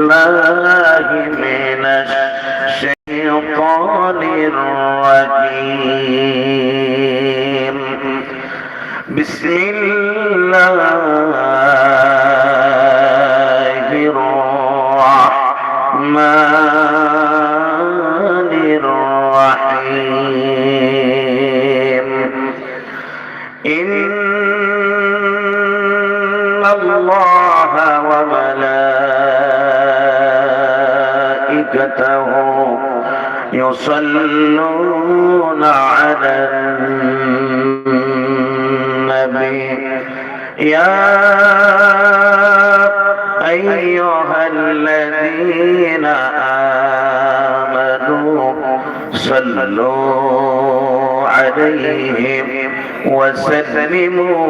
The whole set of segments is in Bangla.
الله من الشيطان الرجيم بسم الله وملائكته يصلون على النبي. يا أيها الذين آمنوا صلوا عليهم وسلموا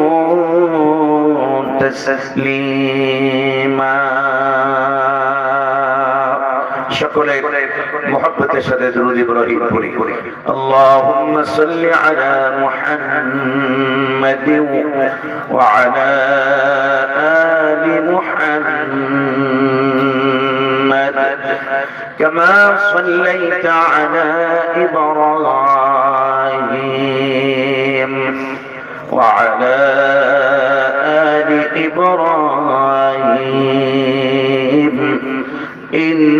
تسليما. সকলে মোহাম্মতের সাথে দরুদ ইব্রাহিম পড়ি اللهم صل على محمد وعلى آل محمد كما صليت على إبراهيم وعلى آل إبراهيم إنك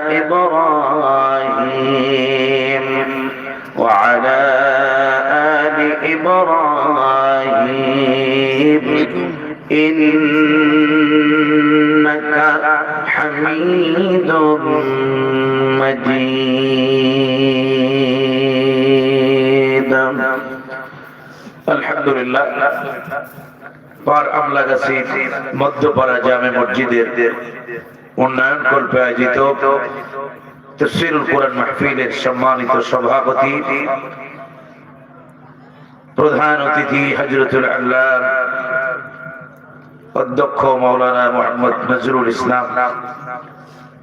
إبراهيم إنك حميد مجيد الحمد لله পার আমলাগাছি মধ্যপাড়া জামে মসজিদের উন্নয়ন কল্পে আয়োজিত তফসিরুল কোরআন মাহফিলের সম্মানিত সভাপতি প্রধান অতিথি হজরতুল আল্লাহ অধ্যক্ষ মৌলানা মোহাম্মদ নজরুল ইসলাম,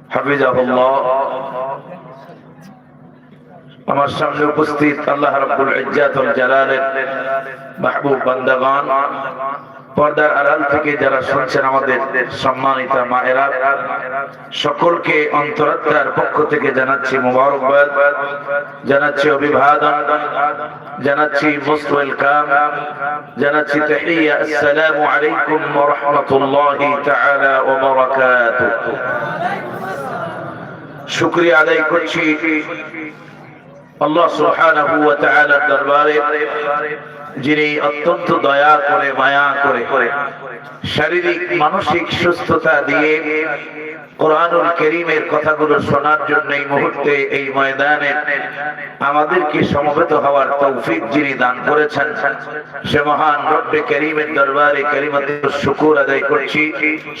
হাফিজাহুল্লাহ। আমার সামনে উপস্থিত আল্লাহ রাব্বুল ইজ্জাতুল জালালের মাহবুব বান্দাগান পর্দার আড়াল থেকে যারা শুনছেন আমাদের সম্মানিত মায়েরা, সকলকে অন্তরাত্মার পক্ষ থেকে জানাচ্ছি মুবারকবাদ, জানাচ্ছি অভিবাদন, জানাচ্ছি মোস্ট ওয়েলকাম জানাচ্ছি তাহিয়া, আসসালামু আলাইকুম ওয়া রাহমাতুল্লাহি তাআলা ওয়া বারাকাতুহু। শুকরিয়া আদায় করছি আল্লাহ সুবহানাহু ওয়া তাআলার দরবারে, যিনি অত্যন্ত দয়া করে, মায়া করে, শারীরিক, মানসিক সুস্থতা দিয়ে কোরআনুল করিমের কথাগুলো শোনার জন্য এই মুহূর্তে, এই ময়দানে আমাদেরকে সমবেত হওয়ার তৌফিক যিনি দান করেছেন, সে মহান রব্বে করিমের দরবারে করিমাতের শুকুর আদায় করছি,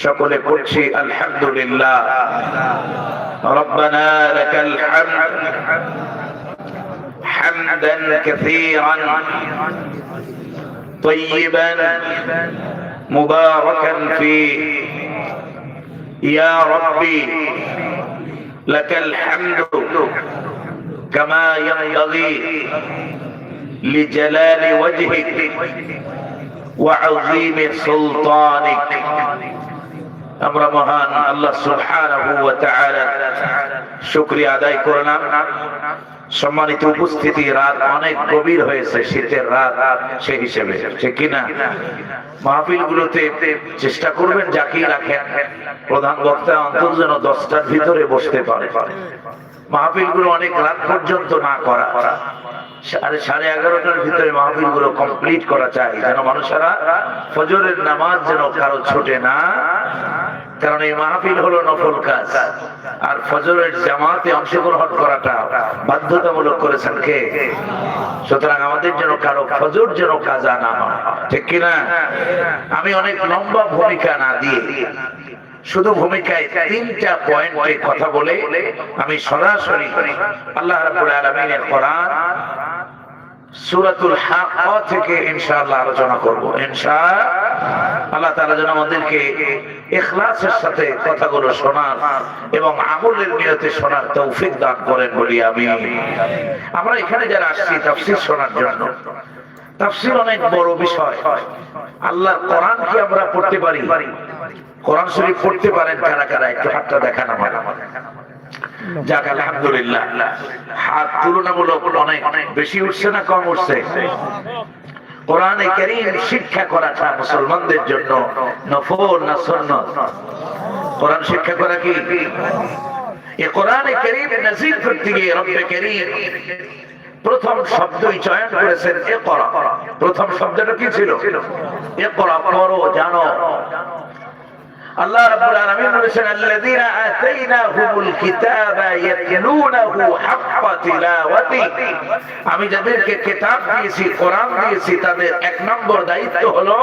সকলে পড়ছি আলহামদুলিল্লাহ। রব্বানা লাকাল হামদ। حمدا كثيرا طيبا مباركا فيه يا ربي لك الحمد كما ينبغي لجلال وجهك وعظيم سلطانك আমরা মহান আল্লাহ সুবহানাহু ওয়া তাআলা শুকরিয়া আদায় করলাম সম্মানিত উপস্থিতি, রাত অনেক গভীর হয়েছে, শীতের রাত সে হিসেবে। ঠিক কিনা মাহফিল গুলোতে চেষ্টা করবেন যাকেই রাখেন। প্রধান বক্তা অন্তর যেন দশটার ভিতরে বসতে পারে। অনেক রাত পর্যন্ত না করা। সাড়ে এগারোটার ভিতরে মাহফিলগুলো কমপ্লিট করা চাই যেন মানুষেরা ফজরের নামাজ যেন কারও ছুটে না। কারণ এই মাহফিল হলো নফল কাজ। আর ফজরের জামাতে অংশগ্রহণ করাটা বাধ্যতামূলক করেছেন কে? সুতরাং আমাদের যেন কারও ফজর যেন কাজা না ঠিক কিনা? আমি অনেক লম্বা ভূমিকা না দিয়ে শুধু ভূমিকায় তিনটা পয়েন্টে কথা বলে আমি সরাসরি আল্লাহ রাব্বুল আলামিনের কোরআন সূরাতুল হাক্কা থেকে ইনশাআল্লাহ আলোচনা করব। ইনশাআল্লাহ আল্লাহ যেন আমাদেরকে সাথে কথাগুলো শোনার এবং আমলের নিয়তে শোনার তৌফিক দান করেন বলি আমি। আমরা এখানে যারা আসছি তাফসীর শোনার জন্য, তাফসীর অনেক বড় বিষয়। আল্লাহর কোরআন কি আমরা পড়তে পারি। কোরআন শরীফ পড়তে পারেন কারা কারা, একটু হাতটা দেখান আমার। যাক, আলহামদুলিল্লাহ। হাত তুলনামূলক অনেক বেশি উঠছে না, কম উঠছে? কোরআনে শিক্ষা মুসলমানদের জন্য নফল না কোরআন শিক্ষা করা কি? এ কোরআনে করতে গিয়ে রব্বে প্রথম শব্দই চয়ন করেছেন এ করা প্রথম শব্দটা কি ছিল? এ জানো। আমি যাদেরকে দিয়েছি, কোরআন দিয়েছি, তাদের এক নম্বর দায়িত্ব হলো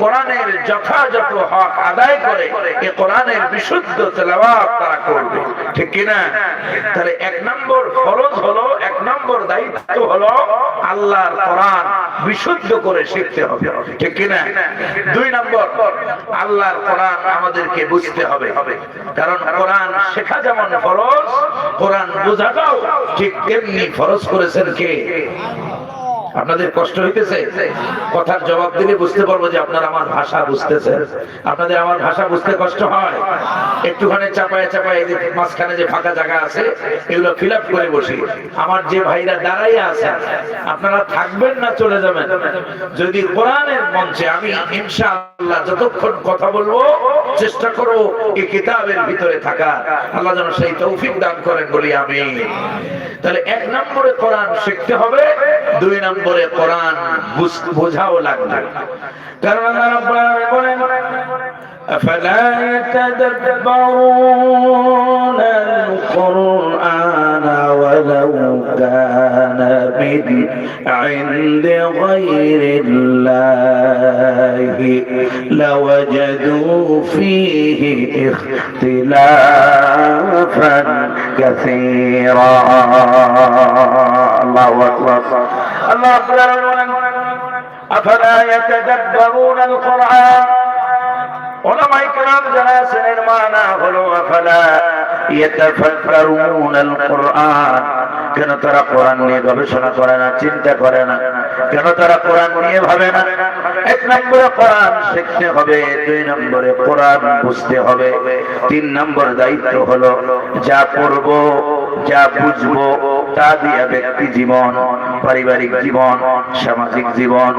কোরআনের যথাযথ হক আদায় করে এই কোরআনের বিশুদ্ধ তারা করবে। ঠিক কি না তাহলে এক নম্বর ফরজ হলো আল্লাহর কোরআন বিশুদ্ধ করে শিখতে হবে। ঠিক কিনা? দুই নম্বর, আল্লাহর কোরআন আমাদেরকে বুঝতে হবে। কারণ কোরআন শেখা যেমন ফরজ, কোরআন বোঝাটাও ঠিক তেমনি ফরজ করেছেন কে? আপনাদের কষ্ট হইতেছে? কথার জবাব দিলে বুঝতে পারব যে আপনারা আমার ভাষা বুঝতেছেন। আপনাদের আমার ভাষা বুঝতে কষ্ট হয়। একটুখানি চাপায় চাপায় মাঝখানে যে ফাঁকা জায়গা আছে, এগুলো ফিল করে বসি। আমার যে ভাইরা দাঁড়াইয়া আছেন আপনারা থাকবেন না চলে যাবেন? যদি কোরআনের মঞ্চে আমি ইনশাআল্লাহ যতক্ষণ কথা বলব, চেষ্টা করব এই কিতাবের ভিতরে থাকা আল্লাহ যেন সেই তৌফিক দান করেন বলি আমি। তাহলে এক নম্বরে কোরআন শিখতে হবে, দুই নম্বরে কোরআন বুঝ- বোঝাও লাগবে কারণ আল্লাহ রাব্বুল আলামিন বলেন أفلا يتدبرون القرآن ولو كان من عند غير الله لوجدوا فيه اختلافا كثيرا الله أكبر আল্লাহ আফালা ইয়াতাদাব্বারুন আল কোরআন ওলামায়ে কেরাম যারা আছেন এর মানা হলো, আফালা ইয়াতাফাক্কারুন আল কোরআন কেন তারা কোরআন নিয়ে গবেষণা করে না, চিন্তা করে না? কেন তারা কোরআন নিয়ে ভাবে না? এক নম্বরে কোরআন শিখতে হবে, দুই নম্বরে কোরআন বুঝতে হবে, তিন নম্বর দায়িত্ব হলো, যা পড়ব, যা বুঝব তা দিয়া ব্যক্তি জীবন, পারিবারিক জীবন, সামাজিক জীবন,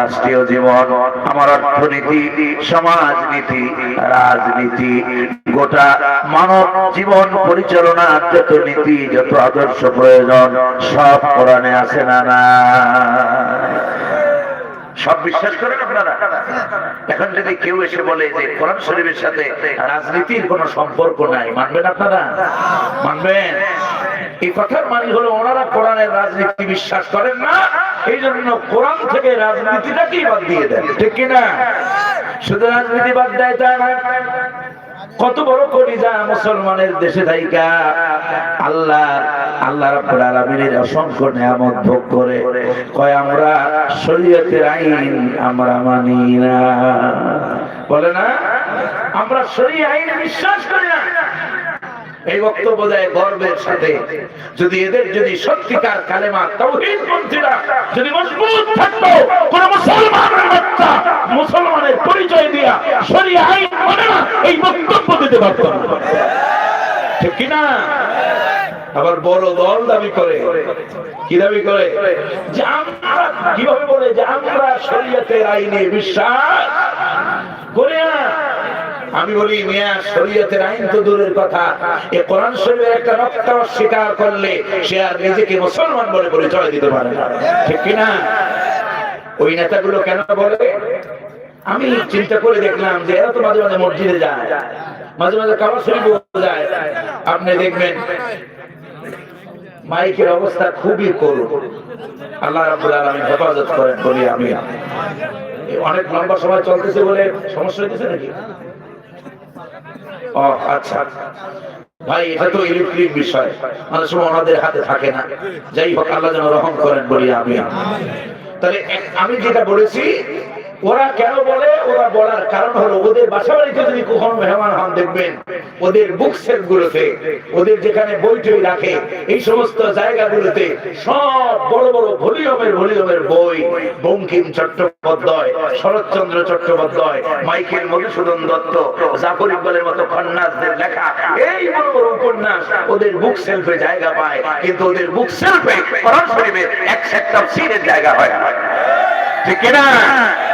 রাষ্ট্রীয় জীবন, আমার অর্থনীতি, সমাজনীতি, রাজনীতি, গোটা মানব জীবন পরিচালনার যত নীতি, যত আদর্শ প্রয়োজন, সব কোরআনে আছে না না? সব বিশ্বাস করেন আপনারা? এখন যদি কেউ এসে বলে যে কোরআন শরীফের সাথে রাজনীতির কোনো সম্পর্ক নাই, মানবেন আপনারা? মানবেন? এই কথার মানে হলো ওনারা কোরআনের রাজনীতি বিশ্বাস করেন না এই জন্য কোরআন থেকে রাজনীতিটাকেই বাদ দিয়ে দেন, ঠিক কিনা? শুধু রাজনীতি বাদ দেয় তা না কত বড় কলিজা মুসলমানের দেশে থাইকা, আল্লাহ আল্লাহ রাব্বুল আলামিনের অসংখ্য নিয়ামত ভোগ করে, কয়, আমরা শরীয়তের আইন, আমরা মানি না। বলে না, আমরা শরীয় আইন বিশ্বাস করি এই বক্তব্য দেয় গর্বের সাথে। যদি এদের যদি সত্যিকার কালেমা তৌহিদ পন্থীরা যদি মজবুত থাকতো, কোন মুসলমানের বাচ্চা মুসলমানের পরিচয় দিয়া শরীয় আইন মানে না, এই বক্তব্য দিতে পারত ঠিক কিনা আবার বড় দল দাবি করে। কি দাবি করে? যে আমরা কীভাবে বলে যে আমরা শরীয়তের আইনে বিশ্বাস করি না? আমি বলি, মিয়া, শরীয়তের আইন তো দূরের কথা। এ কোরআন শরীফের একটা রক্ত স্বীকার করলে সে আর নিজেকে মুসলমান বলে পরিচয় দিতে পারে না। ঠিক কিনা ওই নেতাগুলো কেন বলে? আমি চিন্তা করে দেখলাম যে এরা তো মাঝে মাঝে মসজিদে যায়, মাঝে মাঝে কাবার শরীফ যায়। আপনি দেখবেন, মাইকের অবস্থা খুবই করুন আল্লাহ রাব্বুল আলামিন হেফাজত করেন, বলি আমি অনেক লম্বা সময় চলতেছে বলে সমস্যা হইতেছে নাকি? আচ্ছা। ভাই, এটা তো ইলেকট্রিক বিষয়। মানে সময় ওনাদের হাতে থাকে না। যাই হোক, আল্লাহ যেন রহম করেন বলি আমি। তাহলে আমি যেটা বলেছি, ওরা কেন বলে? কারণ হলো ওদের বাসা বাড়িতে যদি কখনো মেহমান হন, দেখবেন ওদের বুক গুলোতে ওদের যেখানে রাখে, এই সমস্ত জায়গাগুলোতে সব বড় বড় ভলিউমের ভলিউমের বই, বঙ্কিম চট্টোপাধ্যায়, শরৎচন্দ্র চট্টোপাধ্যায়, মাইকেল মধুসূদন দত্ত, জাফর ইকবালের মতো খন্নাসদের লেখা, এই বড় বড় উপন্যাস ওদের বুক সেলফে জায়গা পায়, কিন্তু ওদের বুক সেলফে এক সেট তাফসীরের জায়গা হয় না। ঠিক শিখেছে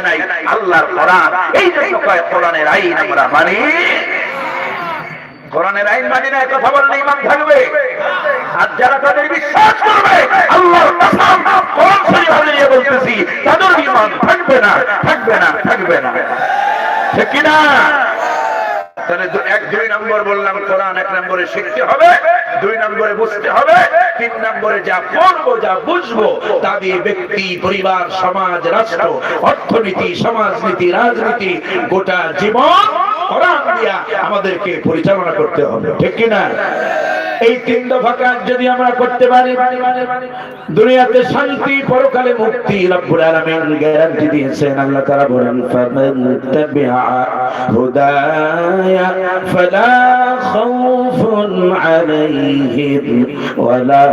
শুধুমাত্র নাই। আল্লাহর কোরআন। এই জন্য কয় কোরআনের আইন আমরা মানি, কোরআনের আইন মানি থাকবে। আর যারা থাকবে না থাকবে না থাকবে না। ঠিক কিনা? তাহলে এক, দুই নম্বর বললাম, কোরআন এক নম্বরে শিখতে হবে, দুই নম্বরে বুঝতে হবে, তিন নম্বরে যা পড়ব, যা বুঝব, তা দিয়ে ব্যক্তি, পরিবার, সমাজ, রাষ্ট্র, অর্থনীতি, সমাজনীতি, রাজনীতি, গোটা জীবন কোরআন দিয়া আমাদেরকে পরিচালনা করতে হবে। ঠিক কিনা? এই তিন দফা কাজ যদি আমরা করতে পারি, দুনিয়াতে শান্তি, পরকালে মুক্তি রব্বুল আলামিন গ্যারান্টি দিয়েছেন। আল্লাহ তাআলা বলেন, ফামান তাবিআ হুদায়া ফালা খাউফুন আলাইহিম ওয়ালা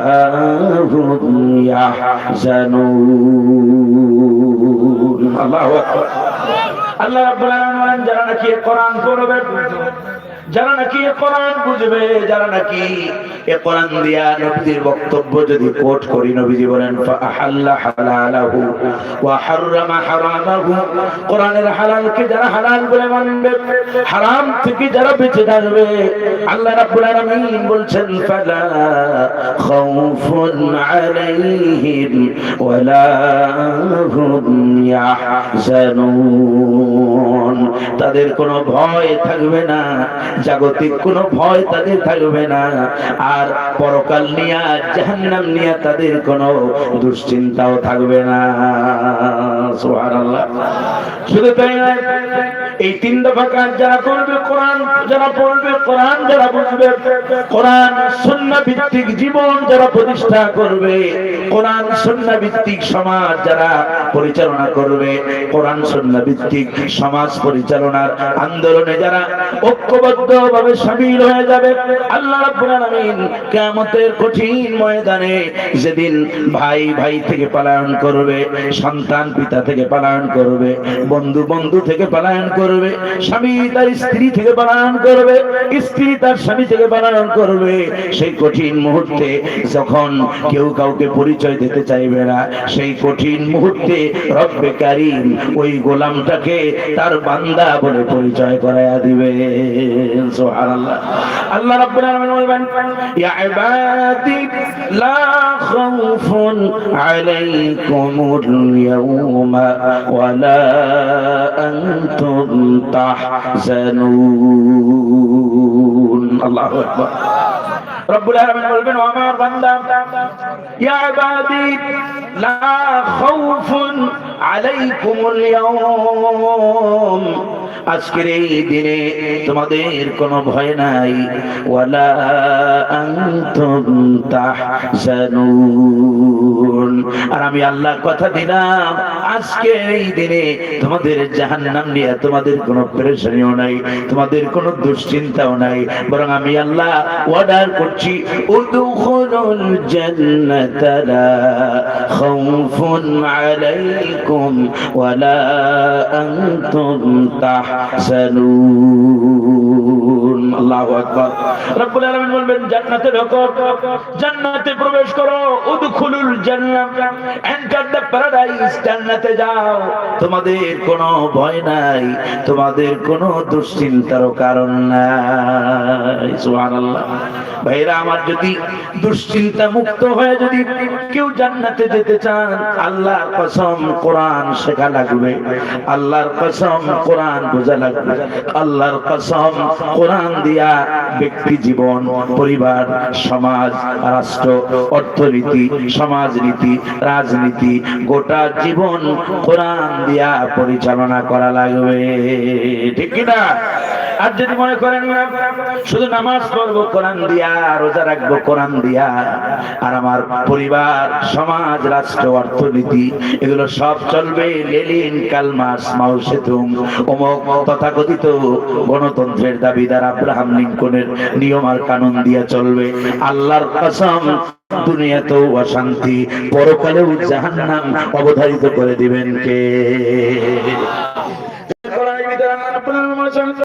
হুম ইয়াহজানুন। আল্লাহু আকবার। আল্লাহ রাব্বুল আলামিন যারা নাকি কোরআন পড়বে যারা নাকি এ কোরআন বুঝবে, যারা নাকি এ কোরআন দিয়া নবীর বক্তব্য যদি কোট করি, নবীজি বলেন ফাহাল্লা হালালাহু ওয়া হাররামা হারামাহু। কোরআনের হালালকে যারা হালাল বলে মানবে, হারাম থেকে যারা বেঁচে থাকবে, আল্লাহ রাব্বুল আলামিন বলছেন, ফালা খাউফুন আলাইহিম ওয়ালা হুম ইয়াহজানুন। তাদের কোনো ভয় থাকবে না। জাগতিক কোন ভয় তাদের থাকবে না। আর পরকাল নিয়া জাহান্নাম নিয়া তাদের কোনো দুশ্চিন্তাও থাকবে না। সুবহানাল্লাহ। শুধু তাই নয় এই তিন দফা কাজ যারা করবে, কোরআন যারা পড়বে, কোরআন যারা বুঝবে, কোরআন সুন্নাহ ভিত্তিক জীবন যারা প্রতিষ্ঠা করবে, কোরআন সুন্নাহ ভিত্তিক সমাজ যারা পরিচালনা করবে, কোরআন সুন্নাহ ভিত্তিক সমাজ পরিচালনার আন্দোলনে যারা ঐক্যবদ্ধ ভাবে সামিল হয়ে যাবে, আল্লাহ রাব্বুল আলামিন কঠিন ময়দানে যেদিন ভাই ভাই থেকে পালায়ন করবে, সন্তান পিতা থেকে পালায়ন করবে, বন্ধু বন্ধু থেকে পালায়ন করবে স্বামী তার স্ত্রী থেকে পলায়ন করবে, স্ত্রী তার স্বামী থেকে পলায়ন করবে। সেই কঠিন মুহূর্তে যখন কেউ কাউকে পরিচয় দিতে চাইবে না, সেই কঠিন মুহূর্তে রব্বে কারিম ওই গোলামটাকে তার বান্দা বলে পরিচয় করায়া দিবে। সুবহানাল্লাহ। আল্লাহ রাব্বুল আলামিন বলবেন, ইয়া ইবাদি, লা খাউফুন আলাইকুমুল ইয়াউমা ওয়ালা আনতুম তাহজানুন আল্লাহু আকবার রব্বুল আলামিন বলবেন ও আমার বান্দা ইয়া ইবাদি লা খাউফুন আজকের এই দিনে তোমাদের কোনো ভয় নাই। আর আমি আল্লাহ কথা দিলাম আজকে এই দিনে তোমাদের জাহান্নাম নিয়ে তোমাদের কোনো পেরেশানিও নাই, তোমাদের কোনো দুশ্চিন্তাও নাই। বরং আমি আল্লাহ অর্ডার করছি, উদখুলুল জান্নাতা খাউফুন আলাইকুম। ওয়ালা আনতুম তাহজানুন তোমাদের কোনো ভয় নাই, তোমাদের কোনো দুশ্চিন্তারও কারণ নাই। ভাইরা, আমার যদি দুশ্চিন্তা মুক্ত হয়ে যদি কেউ জান্নাতে যেতে চান, আল্লাহর কসম কোরআন শেখা লাগবে। আল্লাহর কসম কোরআন বোঝা লাগবে। আল্লাহর কসম কোরআন দিয়ে দিয়া ব্যক্তি জীবন, পরিবার, সমাজ, রাষ্ট্র, অর্থনীতি, সমাজনীতি, রাজনীতি, গোটা জীবন কোরআন দিয়া পরিচালনা করা লাগবে। ঠিক কিনা? আর যদি মনে করেন না শুধু নামাজ পড়ব, কোরআন দিয়া, রোজা রাখব, কোরআন দিয়া, আর আমার পরিবার, সমাজ, রাষ্ট্র, অর্থনীতি, এগুলো সব চলবে, লেলিন, কালমাস মাউ সেতুম, অমক তথাকথিত গণতন্ত্রের দাবিদার আব্রাহাম লিঙ্কনের নিয়ম আর কানুন দিয়া চলবে। আল্লাহর কসম, দুনিয়াতেও অশান্তি, পরকালেও জাহান্নাম অবধারিত করে দিবেন কে?